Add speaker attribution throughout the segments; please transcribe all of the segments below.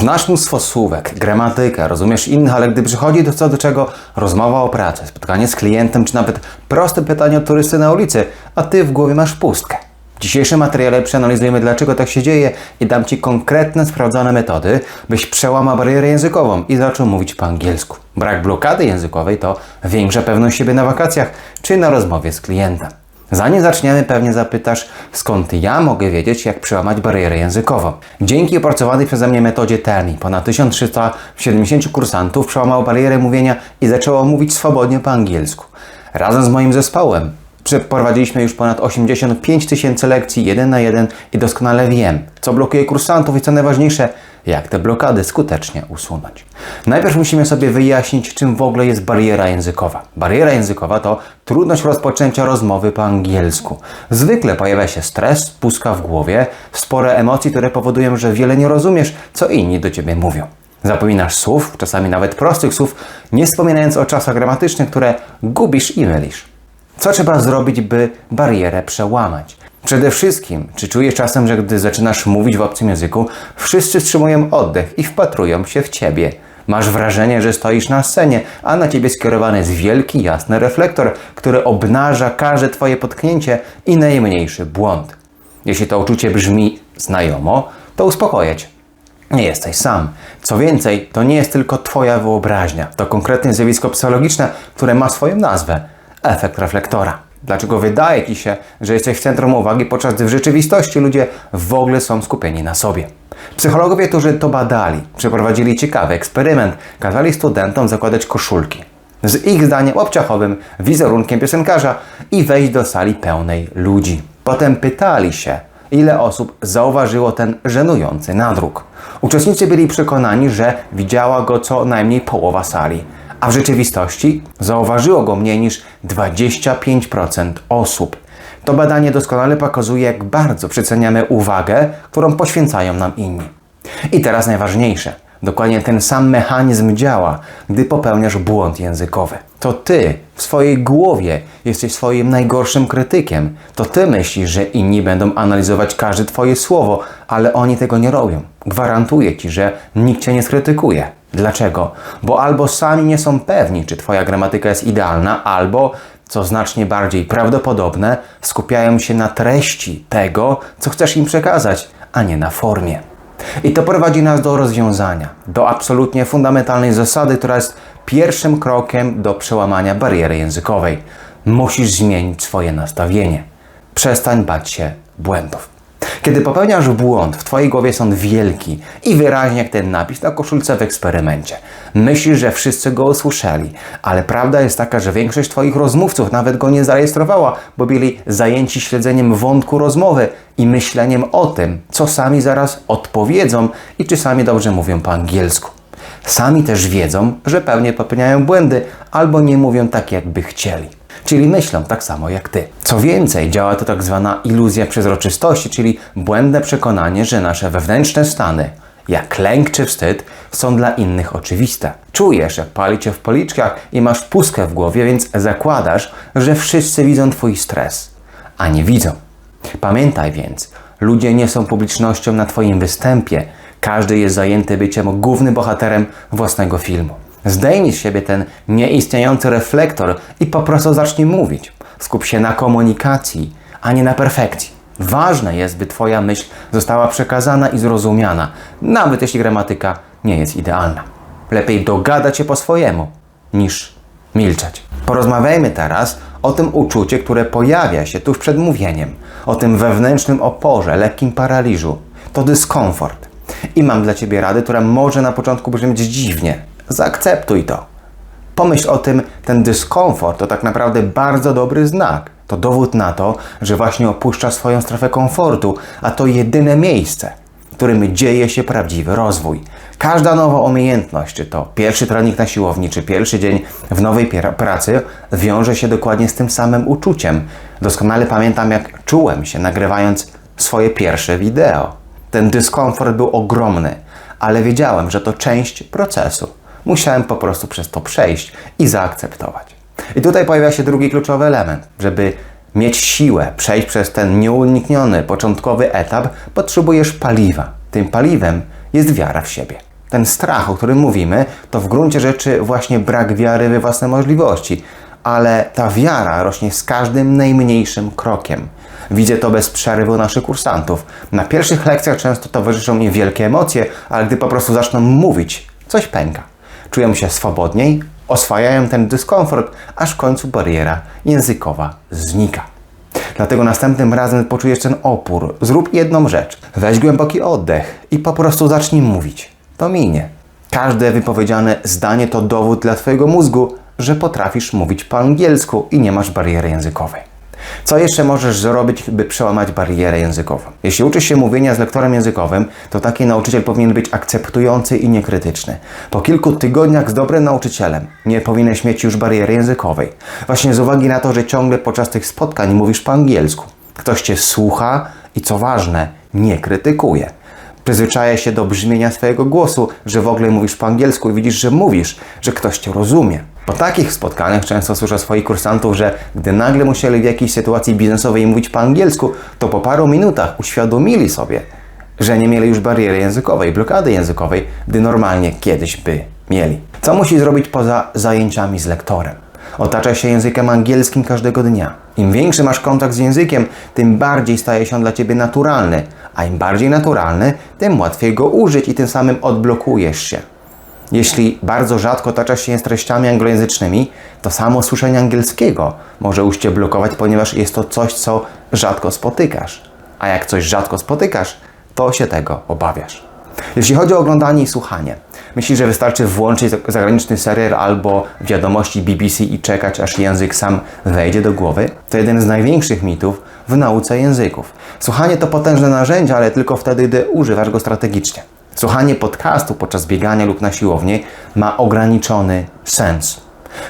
Speaker 1: Znasz mnóstwo słówek, gramatykę, rozumiesz innych, ale gdy przychodzi do co do czego rozmowa o pracy, spotkanie z klientem, czy nawet proste pytanie od turysty na ulicy, a ty w głowie masz pustkę. W dzisiejszym materiale przeanalizujemy, dlaczego tak się dzieje i dam Ci konkretne, sprawdzone metody, byś przełamał barierę językową i zaczął mówić po angielsku. Brak blokady językowej to większa pewność siebie na wakacjach czy na rozmowie z klientem. Zanim zaczniemy, pewnie zapytasz, skąd ja mogę wiedzieć, jak przełamać barierę językową. Dzięki opracowanej przeze mnie metodzie TELMI ponad 1370 kursantów przełamało barierę mówienia i zaczęło mówić swobodnie po angielsku. Razem z moim zespołem Przeprowadziliśmy już ponad 85 tysięcy lekcji jeden na jeden i doskonale wiem, co blokuje kursantów i co najważniejsze, jak te blokady skutecznie usunąć. Najpierw musimy sobie wyjaśnić, czym w ogóle jest bariera językowa. Bariera językowa to trudność rozpoczęcia rozmowy po angielsku. Zwykle pojawia się stres, pustka w głowie, spore emocje, które powodują, że wiele nie rozumiesz, co inni do ciebie mówią. Zapominasz słów, czasami nawet prostych słów, nie wspominając o czasach gramatycznych, które gubisz i mylisz. Co trzeba zrobić, by barierę przełamać? Przede wszystkim, czy czujesz czasem, że gdy zaczynasz mówić w obcym języku, wszyscy wstrzymują oddech i wpatrują się w ciebie? Masz wrażenie, że stoisz na scenie, a na ciebie skierowany jest wielki, jasny reflektor, który obnaża każde twoje potknięcie i najmniejszy błąd. Jeśli to uczucie brzmi znajomo, to uspokoję cię. Nie jesteś sam. Co więcej, to nie jest tylko Twoja wyobraźnia. To konkretne zjawisko psychologiczne, które ma swoją nazwę efekt reflektora. Dlaczego wydaje Ci się, że jesteś w centrum uwagi, podczas gdy w rzeczywistości ludzie w ogóle są skupieni na sobie? Psychologowie, którzy to badali, przeprowadzili ciekawy eksperyment, kazali studentom zakładać koszulki z ich zdaniem obciachowym wizerunkiem piosenkarza i wejść do sali pełnej ludzi. Potem pytali się, ile osób zauważyło ten żenujący nadruk. Uczestnicy byli przekonani, że widziała go co najmniej połowa sali a w rzeczywistości zauważyło go mniej niż 25% osób. To badanie doskonale pokazuje, jak bardzo przeceniamy uwagę, którą poświęcają nam inni. I teraz najważniejsze. Dokładnie ten sam mechanizm działa, gdy popełniasz błąd językowy. To ty w swojej głowie jesteś swoim najgorszym krytykiem. To ty myślisz, że inni będą analizować każde twoje słowo, ale oni tego nie robią. Gwarantuję ci, że nikt cię nie skrytykuje. Dlaczego? Bo albo sami nie są pewni, czy Twoja gramatyka jest idealna, albo, co znacznie bardziej prawdopodobne, skupiają się na treści tego, co chcesz im przekazać, a nie na formie. I to prowadzi nas do rozwiązania, do absolutnie fundamentalnej zasady, która jest pierwszym krokiem do przełamania bariery językowej. Musisz zmienić swoje nastawienie. Przestań bać się błędów. Kiedy popełniasz błąd, w Twojej głowie są wielki i wyraźnie jak ten napis na koszulce w eksperymencie. Myślisz, że wszyscy go usłyszeli, ale prawda jest taka, że większość Twoich rozmówców nawet go nie zarejestrowała, bo byli zajęci śledzeniem wątku rozmowy i myśleniem o tym, co sami zaraz odpowiedzą i czy sami dobrze mówią po angielsku. Sami też wiedzą, że pewnie popełniają błędy albo nie mówią tak, jakby chcieli czyli myślą tak samo jak ty. Co więcej, działa to tak zwana iluzja przezroczystości, czyli błędne przekonanie, że nasze wewnętrzne stany, jak lęk czy wstyd, są dla innych oczywiste. Czujesz, jak pali cię w policzkach i masz pustkę w głowie, więc zakładasz, że wszyscy widzą twój stres, a nie widzą. Pamiętaj więc, ludzie nie są publicznością na twoim występie. Każdy jest zajęty byciem głównym bohaterem własnego filmu. Zdejmij z siebie ten nieistniejący reflektor i po prostu zacznij mówić. Skup się na komunikacji, a nie na perfekcji. Ważne jest, by Twoja myśl została przekazana i zrozumiana, nawet jeśli gramatyka nie jest idealna. Lepiej dogadać się po swojemu, niż milczeć. Porozmawiajmy teraz o tym uczuciu, które pojawia się tuż przed mówieniem, o tym wewnętrznym oporze, lekkim paraliżu. To dyskomfort. I mam dla Ciebie radę, która może na początku brzmieć dziwnie, Zaakceptuj to. Pomyśl o tym, ten dyskomfort to tak naprawdę bardzo dobry znak. To dowód na to, że właśnie opuszcza swoją strefę komfortu, a to jedyne miejsce, w którym dzieje się prawdziwy rozwój. Każda nowa umiejętność, czy to pierwszy trening na siłowni, czy pierwszy dzień w nowej pracy, wiąże się dokładnie z tym samym uczuciem. Doskonale pamiętam, jak czułem się nagrywając swoje pierwsze wideo. Ten dyskomfort był ogromny, ale wiedziałem, że to część procesu. Musiałem po prostu przez to przejść i zaakceptować. I tutaj pojawia się drugi kluczowy element. Żeby mieć siłę, przejść przez ten nieunikniony początkowy etap, potrzebujesz paliwa. Tym paliwem jest wiara w siebie. Ten strach, o którym mówimy, to w gruncie rzeczy właśnie brak wiary we własne możliwości. Ale ta wiara rośnie z każdym najmniejszym krokiem. Widzę to bez przerwy u naszych kursantów. Na pierwszych lekcjach często towarzyszą mi wielkie emocje, ale gdy po prostu zaczną mówić, coś pęka. Czują się swobodniej, oswajają ten dyskomfort, aż w końcu bariera językowa znika. Dlatego następnym razem poczujesz ten opór. Zrób jedną rzecz. Weź głęboki oddech i po prostu zacznij mówić. To minie. Każde wypowiedziane zdanie to dowód dla Twojego mózgu, że potrafisz mówić po angielsku i nie masz bariery językowej. Co jeszcze możesz zrobić, by przełamać barierę językową? Jeśli uczysz się mówienia z lektorem językowym, to taki nauczyciel powinien być akceptujący i niekrytyczny. Po kilku tygodniach z dobrym nauczycielem nie powinieneś mieć już bariery językowej. Właśnie z uwagi na to, że ciągle podczas tych spotkań mówisz po angielsku. Ktoś cię słucha i co ważne, nie krytykuje. Przyzwyczaja się do brzmienia swojego głosu, że w ogóle mówisz po angielsku i widzisz, że mówisz, że ktoś cię rozumie. Po takich spotkaniach często słyszę swoich kursantów, że gdy nagle musieli w jakiejś sytuacji biznesowej mówić po angielsku, to po paru minutach uświadomili sobie, że nie mieli już bariery językowej, blokady językowej, gdy normalnie kiedyś by mieli. Co musi zrobić poza zajęciami z lektorem? Otacza się językiem angielskim każdego dnia. Im większy masz kontakt z językiem, tym bardziej staje się on dla ciebie naturalny, a im bardziej naturalny, tym łatwiej go użyć i tym samym odblokujesz się. Jeśli bardzo rzadko otaczasz się z treściami anglojęzycznymi, to samo słyszenie angielskiego może już Cię blokować, ponieważ jest to coś, co rzadko spotykasz. A jak coś rzadko spotykasz, to się tego obawiasz. Jeśli chodzi o oglądanie i słuchanie, myślisz, że wystarczy włączyć zagraniczny serial albo wiadomości BBC i czekać, aż język sam wejdzie do głowy? To jeden z największych mitów w nauce języków. Słuchanie to potężne narzędzie, ale tylko wtedy, gdy używasz go strategicznie. Słuchanie podcastu podczas biegania lub na siłowni ma ograniczony sens.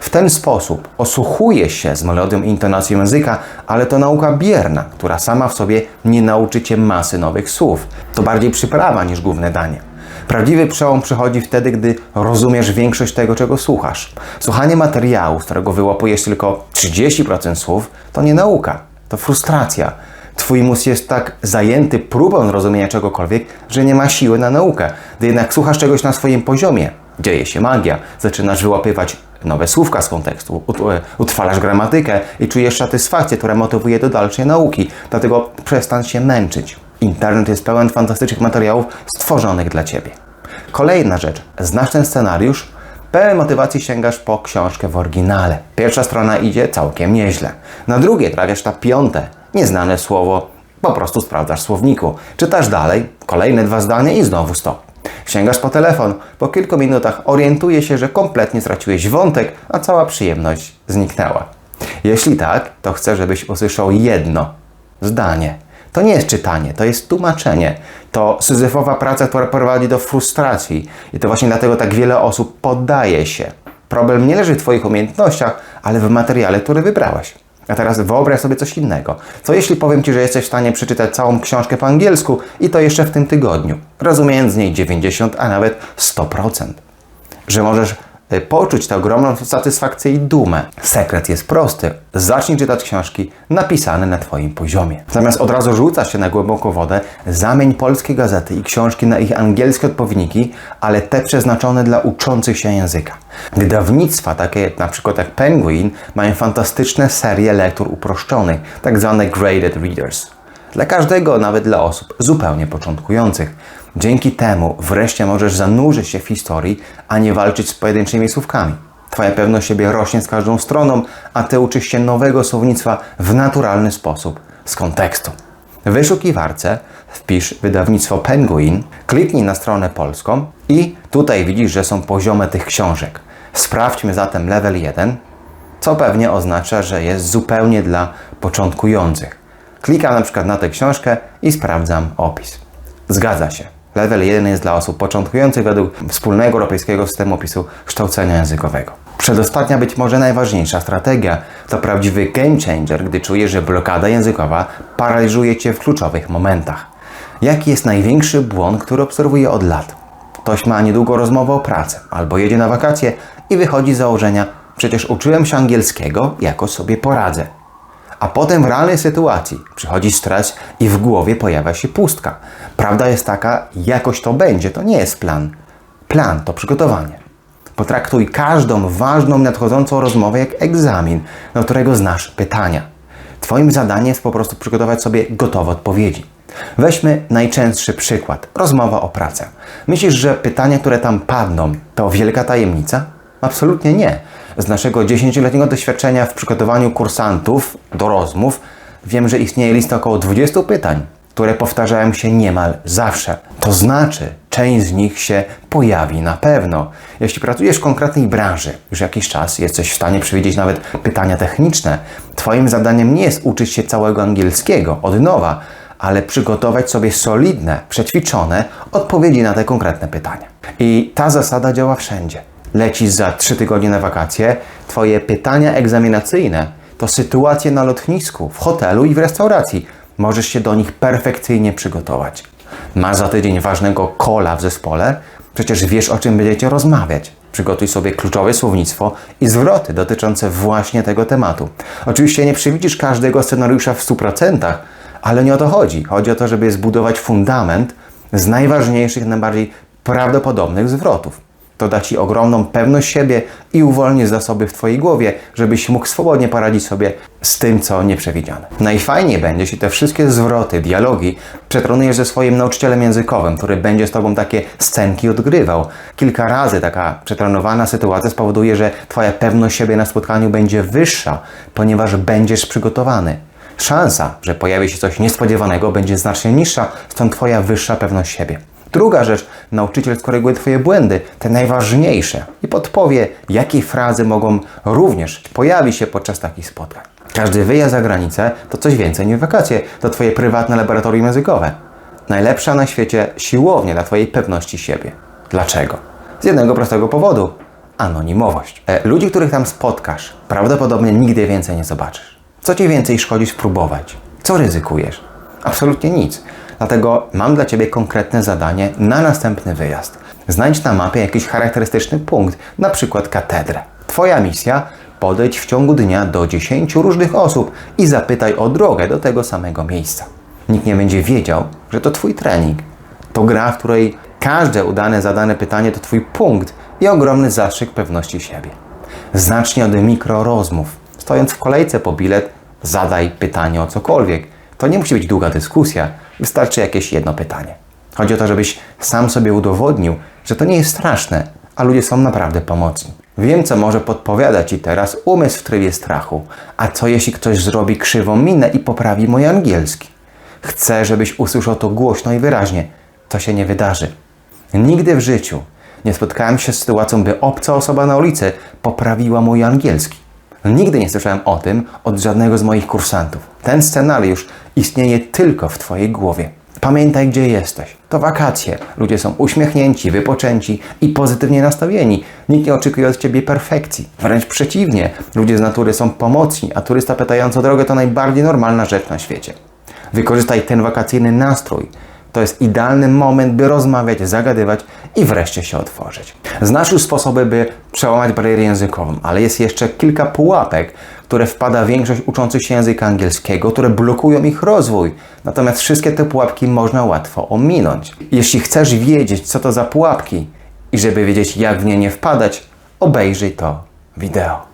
Speaker 1: W ten sposób osłuchuje się z melodią i intonacją języka, ale to nauka bierna, która sama w sobie nie nauczy cię masy nowych słów. To bardziej przyprawa niż główne danie. Prawdziwy przełom przychodzi wtedy, gdy rozumiesz większość tego, czego słuchasz. Słuchanie materiału, z którego wyłapujesz tylko 30% słów, to nie nauka, to frustracja. Twój mózg jest tak zajęty próbą zrozumienia czegokolwiek, że nie ma siły na naukę. Gdy jednak słuchasz czegoś na swoim poziomie, dzieje się magia, zaczynasz wyłapywać nowe słówka z kontekstu, e, utrwalasz gramatykę i czujesz satysfakcję, która motywuje do dalszej nauki. Dlatego przestań się męczyć. Internet jest pełen fantastycznych materiałów stworzonych dla Ciebie. Kolejna rzecz. Znasz ten scenariusz? Pełen motywacji sięgasz po książkę w oryginale. Pierwsza strona idzie całkiem nieźle. Na drugiej trafiasz na piąte, nieznane słowo, po prostu sprawdzasz słowniku. Czytasz dalej, kolejne dwa zdania i znowu stop. Sięgasz po telefon, po kilku minutach orientuje się, że kompletnie straciłeś wątek, a cała przyjemność zniknęła. Jeśli tak, to chcę, żebyś usłyszał jedno zdanie. To nie jest czytanie, to jest tłumaczenie. To syzyfowa praca, która prowadzi do frustracji. I to właśnie dlatego tak wiele osób poddaje się. Problem nie leży w Twoich umiejętnościach, ale w materiale, który wybrałeś. A teraz wyobraź sobie coś innego. Co jeśli powiem Ci, że jesteś w stanie przeczytać całą książkę po angielsku i to jeszcze w tym tygodniu, rozumiejąc z niej 90, a nawet 100%? Że możesz poczuć tę ogromną satysfakcję i dumę. Sekret jest prosty. Zacznij czytać książki napisane na Twoim poziomie. Zamiast od razu rzucać się na głęboką wodę, zamień polskie gazety i książki na ich angielskie odpowiedniki, ale te przeznaczone dla uczących się języka. Wydawnictwa, takie na przykład jak Penguin, mają fantastyczne serie lektur uproszczonych, tak zwane graded readers. Dla każdego, nawet dla osób zupełnie początkujących. Dzięki temu wreszcie możesz zanurzyć się w historii, a nie walczyć z pojedynczymi słówkami. Twoja pewność siebie rośnie z każdą stroną, a Ty uczysz się nowego słownictwa w naturalny sposób, z kontekstu. W wyszukiwarce wpisz wydawnictwo Penguin, kliknij na stronę polską i tutaj widzisz, że są poziomy tych książek. Sprawdźmy zatem level 1, co pewnie oznacza, że jest zupełnie dla początkujących. Klikam na przykład na tę książkę i sprawdzam opis. Zgadza się. Level 1 jest dla osób początkujących według wspólnego europejskiego systemu opisu kształcenia językowego. Przedostatnia, być może najważniejsza strategia to prawdziwy game changer, gdy czujesz, że blokada językowa paraliżuje cię w kluczowych momentach. Jaki jest największy błąd, który obserwuję od lat? Ktoś ma niedługo rozmowę o pracy albo jedzie na wakacje i wychodzi z założenia, przecież uczyłem się angielskiego, jako sobie poradzę. A potem w realnej sytuacji przychodzi stres i w głowie pojawia się pustka. Prawda jest taka, jakoś to będzie, to nie jest plan. Plan to przygotowanie. Potraktuj każdą ważną, nadchodzącą rozmowę jak egzamin, do którego znasz pytania. Twoim zadaniem jest po prostu przygotować sobie gotowe odpowiedzi. Weźmy najczęstszy przykład. Rozmowa o pracę. Myślisz, że pytania, które tam padną, to wielka tajemnica? Absolutnie nie. Z naszego 10-letniego doświadczenia w przygotowaniu kursantów do rozmów wiem, że istnieje lista około 20 pytań, które powtarzają się niemal zawsze. To znaczy, część z nich się pojawi na pewno. Jeśli pracujesz w konkretnej branży już jakiś czas, jesteś w stanie przewidzieć nawet pytania techniczne, Twoim zadaniem nie jest uczyć się całego angielskiego od nowa, ale przygotować sobie solidne, przećwiczone odpowiedzi na te konkretne pytania. I ta zasada działa wszędzie. Lecisz za 3 tygodnie na wakacje, Twoje pytania egzaminacyjne to sytuacje na lotnisku, w hotelu i w restauracji. Możesz się do nich perfekcyjnie przygotować. Masz za tydzień ważnego kola w zespole, przecież wiesz o czym będziecie rozmawiać. Przygotuj sobie kluczowe słownictwo i zwroty dotyczące właśnie tego tematu. Oczywiście nie przewidzisz każdego scenariusza w 100%, ale nie o to chodzi. Chodzi o to, żeby zbudować fundament z najważniejszych, najbardziej prawdopodobnych zwrotów. To da Ci ogromną pewność siebie i uwolni zasoby w Twojej głowie, żebyś mógł swobodnie poradzić sobie z tym, co nieprzewidziane. Najfajniej będzie, jeśli te wszystkie zwroty, dialogi przetronujesz ze swoim nauczycielem językowym, który będzie z Tobą takie scenki odgrywał. Kilka razy taka przetrenowana sytuacja spowoduje, że Twoja pewność siebie na spotkaniu będzie wyższa, ponieważ będziesz przygotowany. Szansa, że pojawi się coś niespodziewanego, będzie znacznie niższa, stąd Twoja wyższa pewność siebie. Druga rzecz, nauczyciel skoryguje Twoje błędy, te najważniejsze, i podpowie, jakie frazy mogą również pojawić się podczas takich spotkań. Każdy wyjazd za granicę to coś więcej niż wakacje, to Twoje prywatne laboratorium językowe. Najlepsza na świecie siłownia dla Twojej pewności siebie. Dlaczego? Z jednego prostego powodu. Anonimowość. E, ludzi, których tam spotkasz, prawdopodobnie nigdy więcej nie zobaczysz. Co Ci więcej szkodzi spróbować? Co ryzykujesz? Absolutnie nic. Dlatego mam dla Ciebie konkretne zadanie na następny wyjazd. Znajdź na mapie jakiś charakterystyczny punkt, na przykład katedrę. Twoja misja podejdź w ciągu dnia do 10 różnych osób i zapytaj o drogę do tego samego miejsca. Nikt nie będzie wiedział, że to Twój trening. To gra, w której każde udane zadane pytanie to Twój punkt i ogromny zastrzyk pewności siebie. Zacznij od mikrorozmów. Stojąc w kolejce po bilet, zadaj pytanie o cokolwiek. To nie musi być długa dyskusja, wystarczy jakieś jedno pytanie. Chodzi o to, żebyś sam sobie udowodnił, że to nie jest straszne, a ludzie są naprawdę pomocni. Wiem, co może podpowiadać Ci teraz umysł w trybie strachu. A co jeśli ktoś zrobi krzywą minę i poprawi mój angielski? Chcę, żebyś usłyszał to głośno i wyraźnie. To się nie wydarzy. Nigdy w życiu nie spotkałem się z sytuacją, by obca osoba na ulicy poprawiła mój angielski. Nigdy nie słyszałem o tym od żadnego z moich kursantów. Ten scenariusz istnieje tylko w Twojej głowie. Pamiętaj, gdzie jesteś. To wakacje. Ludzie są uśmiechnięci, wypoczęci i pozytywnie nastawieni. Nikt nie oczekuje od Ciebie perfekcji. Wręcz przeciwnie. Ludzie z natury są pomocni, a turysta pytający o drogę to najbardziej normalna rzecz na świecie. Wykorzystaj ten wakacyjny nastrój. To jest idealny moment, by rozmawiać, zagadywać i wreszcie się otworzyć. Znasz już sposoby, by przełamać barierę językową, ale jest jeszcze kilka pułapek, które wpada większość uczących się języka angielskiego, które blokują ich rozwój. Natomiast wszystkie te pułapki można łatwo ominąć. Jeśli chcesz wiedzieć, co to za pułapki i żeby wiedzieć, jak w nie nie wpadać, obejrzyj to wideo.